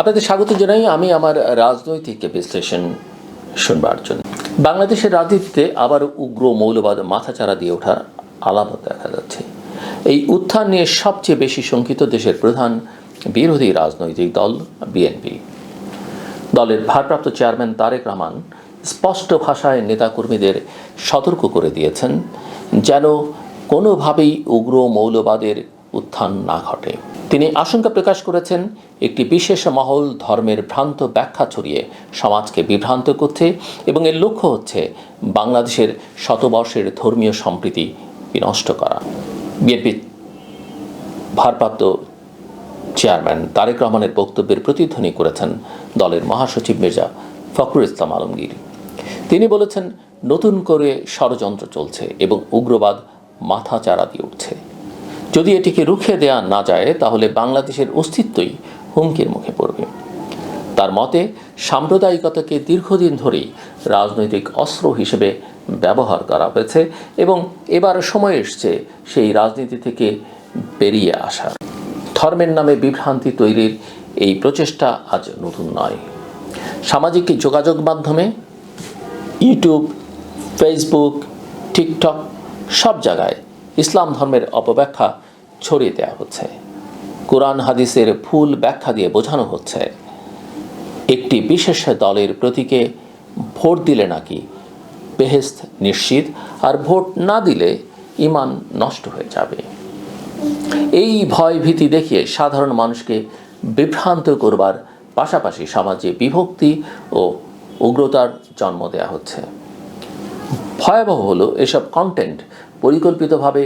আপনাদের স্বাগত জানাই আমি আমার রাজনৈতিক বিশ্লেষণ শুনবার জন্য। বাংলাদেশের রাজনীতিতে আবার উগ্র মৌলবাদ মাথাচাড়া দিয়ে ওঠার আলামত দেখা যাচ্ছে। এই উত্থান নিয়ে সবচেয়ে বেশি শঙ্কিত দেশের প্রধান বিরোধী রাজনৈতিক দল, বিএনপি। দলের ভারপ্রাপ্ত চেয়ারম্যান তারেক রহমান স্পষ্ট ভাষায় নেতাকর্মীদের সতর্ক করে দিয়েছেন, যেন কোনোভাবেই উগ্র মৌলবাদের উত্থান না ঘটে। তিনি আশঙ্কা প্রকাশ করেছেন, একটি বিশেষ মহল ধর্মের ভ্রান্ত ব্যাখ্যা ছড়িয়ে সমাজকে বিভ্রান্ত করছে এবং এর লক্ষ্য হচ্ছে বাংলাদেশের শতবর্ষের ধর্মীয় সম্প্রীতি বিনষ্ট করা। বিএনপি ভারপ্রাপ্ত চেয়ারম্যান তারেক রহমানের বক্তব্যের প্রতিধ্বনি করেছেন দলের মহাসচিব মির্জা ফখরুল ইসলাম আলমগীর। তিনি বলেছেন, নতুন করে ষড়যন্ত্র চলছে এবং উগ্রবাদ মাথা চারা দিয়ে উঠছে। যদি এটিকে রুখে দেয়া না যায়, তাহলে বাংলাদেশের অস্তিত্বই হুমকির মুখে পড়বে। তার মতে, সাম্প্রদায়িকতাকে দীর্ঘদিন ধরেই রাজনৈতিক অস্ত্র হিসেবে ব্যবহার করা হয়েছে এবং এবার সময় এসছে সেই রাজনীতি থেকে বেরিয়ে আসার ধর্মের নামে বিভ্রান্তি তৈরির এই প্রচেষ্টা আজ নতুন নয়। সামাজিক যোগাযোগ মাধ্যমে, ইউটিউব, ফেসবুক, টিকটক সব জায়গায় ইসলাম ধর্মের অপব্যাখ্যা ছড়িয়ে দেওয়া হচ্ছে। কোরআন হাদিসের ফুল ব্যাখ্যা দিয়ে বোঝানো হচ্ছে, একটি বিশেষ দলের প্রতীকে ভোট দিলে নাকি বেহেস্ত নিশ্চিত আর ভোট না দিলে ইমান নষ্ট হয়ে যাবে। এই ভয় ভীতি দেখিয়ে সাধারণ মানুষকে বিভ্রান্ত করবার পাশাপাশি সমাজে বিভক্তি ও উগ্রতার জন্ম দেওয়া হচ্ছে। ভয়াবহ হলো এসব কন্টেন্ট পরিকল্পিতভাবে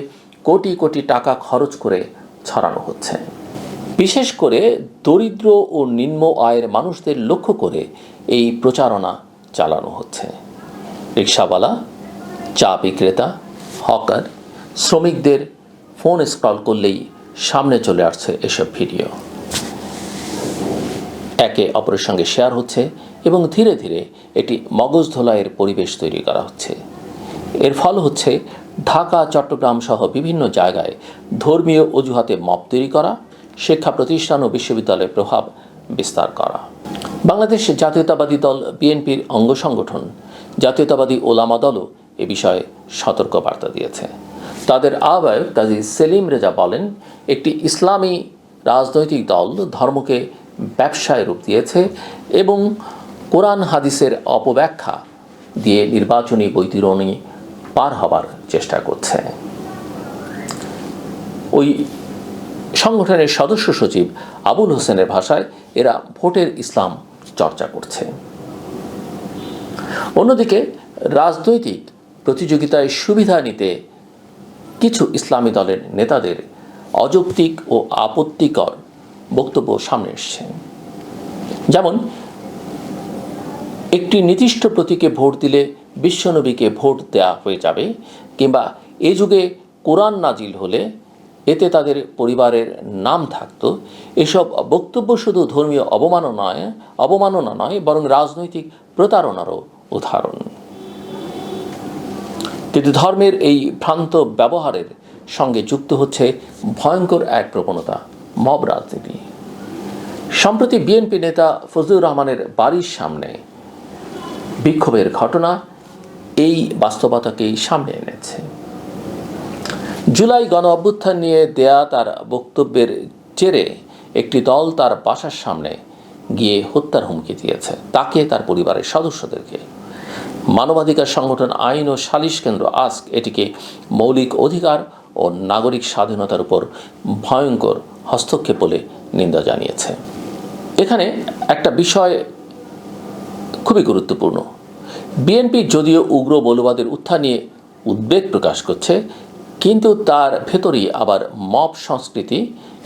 কোটি কোটি টাকা খরচ করে ছড়ানো হচ্ছে। বিশেষ করে দরিদ্র ও নিম্ন আয়ের মানুষদের লক্ষ্য করে এই প্রচারণা চালানো হচ্ছে। রিক্সাওয়ালা, চা বিক্রেতা, হকার, শ্রমিকদের ফোন স্ক্রল করলেই সামনে চলে আসছে এসব ভিডিও। একে অপরের সঙ্গে শেয়ার হচ্ছে এবং ধীরে ধীরে এটি মগজ ধোলাইয়ের পরিবেশ তৈরি করা হচ্ছে। এর ফল হচ্ছে ঢাকা, চট্টগ্রাম সহ বিভিন্ন জায়গায় ধর্মীয় অজুহাতে মপ তৈরি করা, শিক্ষা প্রতিষ্ঠান ও বিশ্ববিদ্যালয়ের প্রভাব বিস্তার করা। বাংলাদেশ জাতীয়তাবাদী দল বিএনপির অঙ্গ সংগঠন, জাতীয়তাবাদী ওলামা দলও এ বিষয়ে সতর্ক বার্তা দিয়েছে। তাদের আহ্বায়ক কাজী সেলিম রেজা বলেন, একটি ইসলামী রাজনৈতিক দল ধর্মকে ব্যবসায় রূপ দিয়েছে এবং কোরআন হাদিসের অপব্যাখ্যা দিয়ে নির্বাচনী বৈতরণী পার হবার চেষ্টা করছে। ওই সংগঠনের সদস্য সচিব আবুল হোসেনের ভাষায় এরা ভোটের ইসলাম চর্চা করছে। অন্যদিকে রাজনৈতিক প্রতিযোগিতায় সুবিধা নিতে কিছু ইসলামী দলের নেতাদের অযৌক্তিক ও আপত্তিকর বক্তব্য সামনে এসছে। যেমন, একটি নির্দিষ্ট প্রতীকে ভোট দিলে বিশ্বনবীকে ভোট দেয়া হয়ে যাবে কিংবা এ যুগে কোরআন নাজিল হলে এতে তাদের পরিবারের নাম থাকতো। এসব বক্তব্য শুধু ধর্মীয় অবমাননা নয় অবমাননা নয়, বরং রাজনৈতিক প্রতারণারও উদাহরণ। কিন্তু ধর্মের এই ভ্রান্ত ব্যবহারের সঙ্গে যুক্ত হচ্ছে ভয়ঙ্কর এক প্রবণতা, মব রাজনীতি। সম্প্রতি বিএনপি নেতা ফজলুর রহমানের বাড়ির সামনে বিক্ষোভের ঘটনা এই বাস্তবতাকেই সামনে এনেছে। জুলাই গণ অভ্যুত্থান নিয়ে দেয়া তার বক্তব্যের জেরে একটি দল তার বাসার সামনে গিয়ে হত্যার হুমকি দিয়েছে। তাকে তার পরিবারের সদস্যদেরকে। মানবাধিকার সংগঠন আইন ও সালিশ কেন্দ্র আস্ক এটিকে মৌলিক অধিকার ও নাগরিক স্বাধীনতার উপর ভয়ঙ্কর হস্তক্ষেপ বলে নিন্দা জানিয়েছে। এখানে একটা বিষয় খুবই গুরুত্বপূর্ণ। বিএনপি যদিও উগ্র মৌলবাদের উত্থান নিয়ে উদ্বেগ প্রকাশ করছে, কিন্তু তার ভেতরেই আবার মব সংস্কৃতি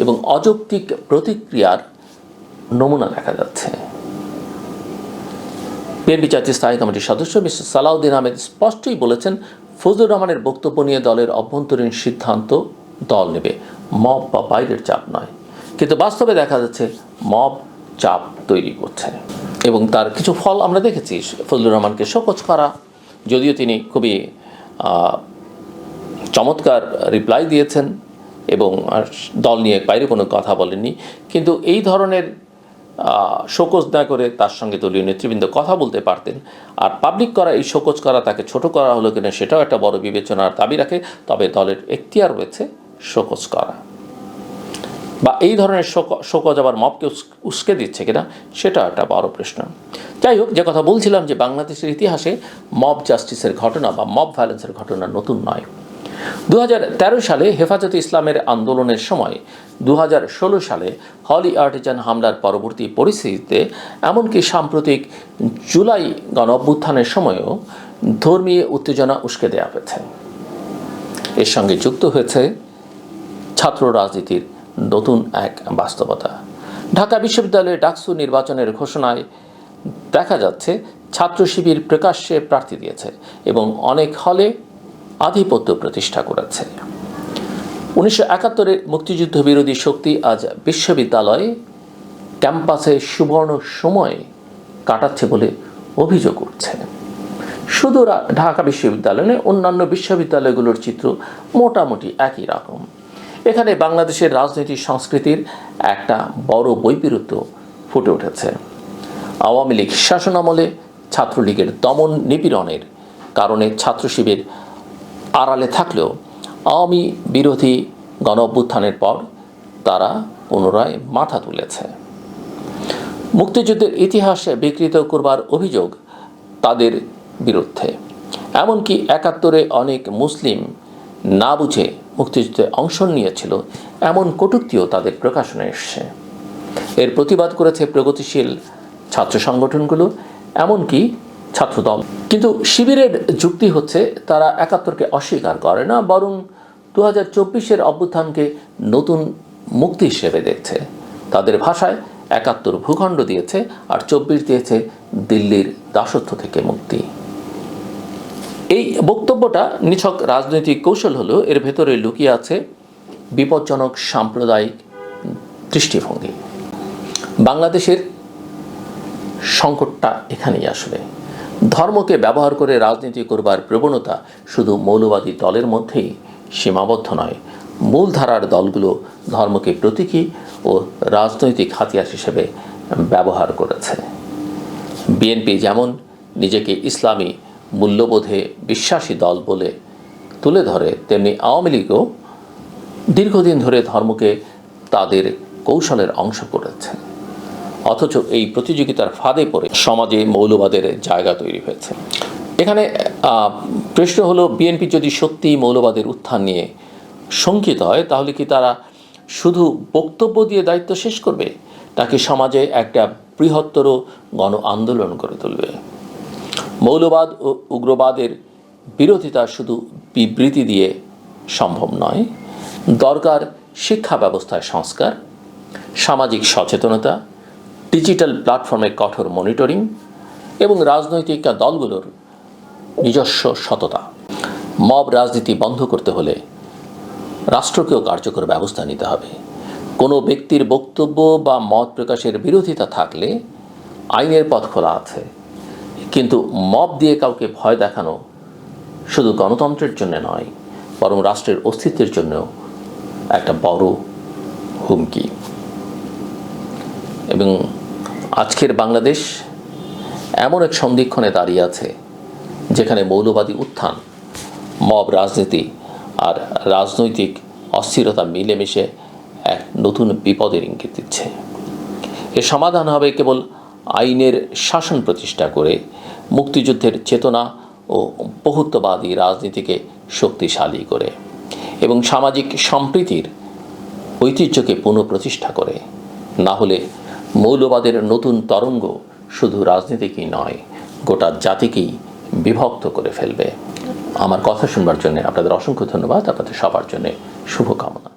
এবং অযৌক্তিক প্রতিক্রিয়ার নমুনা দেখা যাচ্ছে। বিএনপি জাতীয় স্থায়ী কমিটির সদস্য মিস্টার সালাউদ্দিন আহমেদ স্পষ্টই বলেছেন, ফজলুর রহমানের বক্তব্য নিয়ে দলের অভ্যন্তরীণ সিদ্ধান্ত দল নেবে। মব বা বাইরের চাপ নয়। কিন্তু বাস্তবে দেখা যাচ্ছে, মব চাপ তৈরি করছে। এবং তার কিছু ফল আমরা দেখেছি, ফজলুর রহমানকে শোকজ করা। যদিও তিনি খুবই চমৎকার রিপ্লাই দিয়েছেন এবং দল নিয়ে বাইরে কোনো কথা বলেননি। কিন্তু এই ধরনের শোকজ না করে তার সঙ্গে দলীয় নেতৃবৃন্দ কথা বলতে পারতেন। আর পাবলিক করা এই শোকজ করা তাকে ছোট করা হলো কিনা সেটাও একটা বড় বিবেচনার দাবি রাখে। তবে দলের এখতিয়ার রয়েছে শোকজ করা। বা এই ধরনের শোক- শোকজ আবার উস- উস্কে দিচ্ছে কিনা, সেটা একটা বড় প্রশ্ন। যাই হোক, যে কথা বলছিলাম যে বাংলাদেশের ইতিহাসে মব জাস্টিসের ঘটনা বা মব ভায়োলেন্সের ঘটনা নতুন নয়। দু সালে হেফাজতে ইসলামের আন্দোলনের সময় দু হাজার ষোলো সালে হলি আর্টিজান হামলার পরবর্তী পরিস্থিতিতে এমনকি সাম্প্রতিক জুলাই গণ অভ্যুত্থানের সময়ও ধর্মীয় উত্তেজনা উস্কে দেওয়া হয়েছে। এর সঙ্গে যুক্ত হয়েছে ছাত্র রাজনীতির নতুন এক বাস্তবতা। ঢাকা বিশ্ববিদ্যালয়ে ডাকসু নির্বাচনের ঘোষণায় দেখা যাচ্ছে, ছাত্র শিবির প্রকাশ্যে প্রার্থী দিয়েছে এবং অনেক হলে আধিপত্য প্রতিষ্ঠা করেছে। উনিশশো একাত্তরের মুক্তিযুদ্ধ বিরোধী শক্তি আজ বিশ্ববিদ্যালয়ে ক্যাম্পাসে সুবর্ণ সময় কাটাচ্ছে বলে অভিযোগ উঠছে। শুধু ঢাকা বিশ্ববিদ্যালয় অন্যান্য বিশ্ববিদ্যালয়গুলোর চিত্র মোটামুটি একই রকম। এখানে বাংলাদেশের রাজনৈতিক সংস্কৃতির একটা বড় বৈপরীত্য ফুটে উঠেছে। আওয়ামী লীগ শাসনামলে ছাত্রলীগের দমন নিপীড়নের কারণে ছাত্র শিবির আড়ালে থাকলেও আওয়ামী বিরোধী গণ অভ্যুত্থানের পর তারা পুনরায় মাথা তুলেছে। মুক্তিযুদ্ধের ইতিহাসে বিকৃত করবার অভিযোগ তাদের বিরুদ্ধে। এমনকি একাত্তরে অনেক মুসলিম না বুঝে মুক্তিযুদ্ধে অংশ নিয়েছিল, এমন কটূক্তিও তাদের প্রকাশনে এসছে। এর প্রতিবাদ করেছে প্রগতিশীল ছাত্র সংগঠনগুলো, এমনকি ছাত্রদল। কিন্তু শিবিরের যুক্তি হচ্ছে, তারা একাত্তরকে অস্বীকার করে না, বরং দু হাজার চব্বিশের অভ্যুত্থানকে নতুন মুক্তি হিসেবে দেখছে। তাদের ভাষায় একাত্তর ভূখণ্ড দিয়েছে, আর চব্বিশ দিয়েছে দিল্লির দাসত্ব থেকে মুক্তি। এই বক্তব্যটা নিছক রাজনৈতিক কৌশল হলেও এর ভেতরে লুকিয়ে আছে বিপজ্জনক সাম্প্রদায়িক দৃষ্টিভঙ্গি। বাংলাদেশের সংকটটা এখানেই আসলে ধর্মকে ব্যবহার করে রাজনীতি করবার প্রবণতা শুধু মৌলবাদী দলের মধ্যেই সীমাবদ্ধ নয়। মূলধারার দলগুলো ধর্মকে প্রতীকী ও রাজনৈতিক হাতিয়ার হিসেবে ব্যবহার করেছে। বিএনপি যেমন নিজেকে ইসলামী মূল্যবোধে বিশ্বাসী দল বলে তুলে ধরে, তেমনি আওয়ামী লীগও দীর্ঘদিন ধরে ধর্মকে তাদের কৌশলের অংশ করেছে। অথচ এই প্রতিযোগিতার ফাঁদে পড়ে সমাজে মৌলবাদের জায়গা তৈরি হয়েছে। এখানে প্রশ্ন হলো, বিএনপি যদি সত্যিই মৌলবাদের উত্থান নিয়ে শঙ্কিত হয়, তাহলে কি তারা শুধু বক্তব্য দিয়ে দায়িত্ব শেষ করবে? নাকি সমাজে একটা বৃহত্তর গণ আন্দোলন করে তুলবে? মৌলবাদ ও উগ্রবাদের বিরোধিতা শুধু বিবৃতি দিয়ে সম্ভব নয়। দরকার শিক্ষা ব্যবস্থায় সংস্কার, সামাজিক সচেতনতা, ডিজিটাল প্ল্যাটফর্মে কঠোর মনিটরিং এবং রাজনৈতিক দলগুলোর নিজস্ব সততা। মব রাজনীতি বন্ধ করতে হলে রাষ্ট্রকেও কার্যকর ব্যবস্থা নিতে হবে। কোনো ব্যক্তির বক্তব্য বা মত প্রকাশের বিরোধিতা থাকলে আইনের পথ খোলা আছে। কিন্তু মব দিয়ে কাউকে ভয় দেখানো শুধু গণতন্ত্রের জন্য নয়, বরং রাষ্ট্রের অস্তিত্বের জন্যও একটা বড় হুমকি। এবং আজকের বাংলাদেশ এমন এক সন্ধিক্ষণে দাঁড়িয়ে আছে, যেখানে মৌলবাদী উত্থান, মব রাজনীতি আর রাজনৈতিক অস্থিরতা মিলেমিশে এক নতুন বিপদের ইঙ্গিত দিচ্ছে। এর সমাধান হবে কেবল আইনের শাসন প্রতিষ্ঠা করে মুক্তিযুদ্ধের চেতনা ও বহুত্ববাদী রাজনীতিকে শক্তিশালী করে এবং সামাজিক সম্প্রীতির ঐতিহ্যকে পুনঃপ্রতিষ্ঠা করে। না হলে মৌলবাদের নতুন তরঙ্গ শুধু রাজনীতিকেই নয়, গোটা জাতিকেই বিভক্ত করে ফেলবে। আমার কথা শুনবার জন্য আপনাদের অসংখ্য ধন্যবাদ। আপনাদের সবার জন্য শুভকামনা।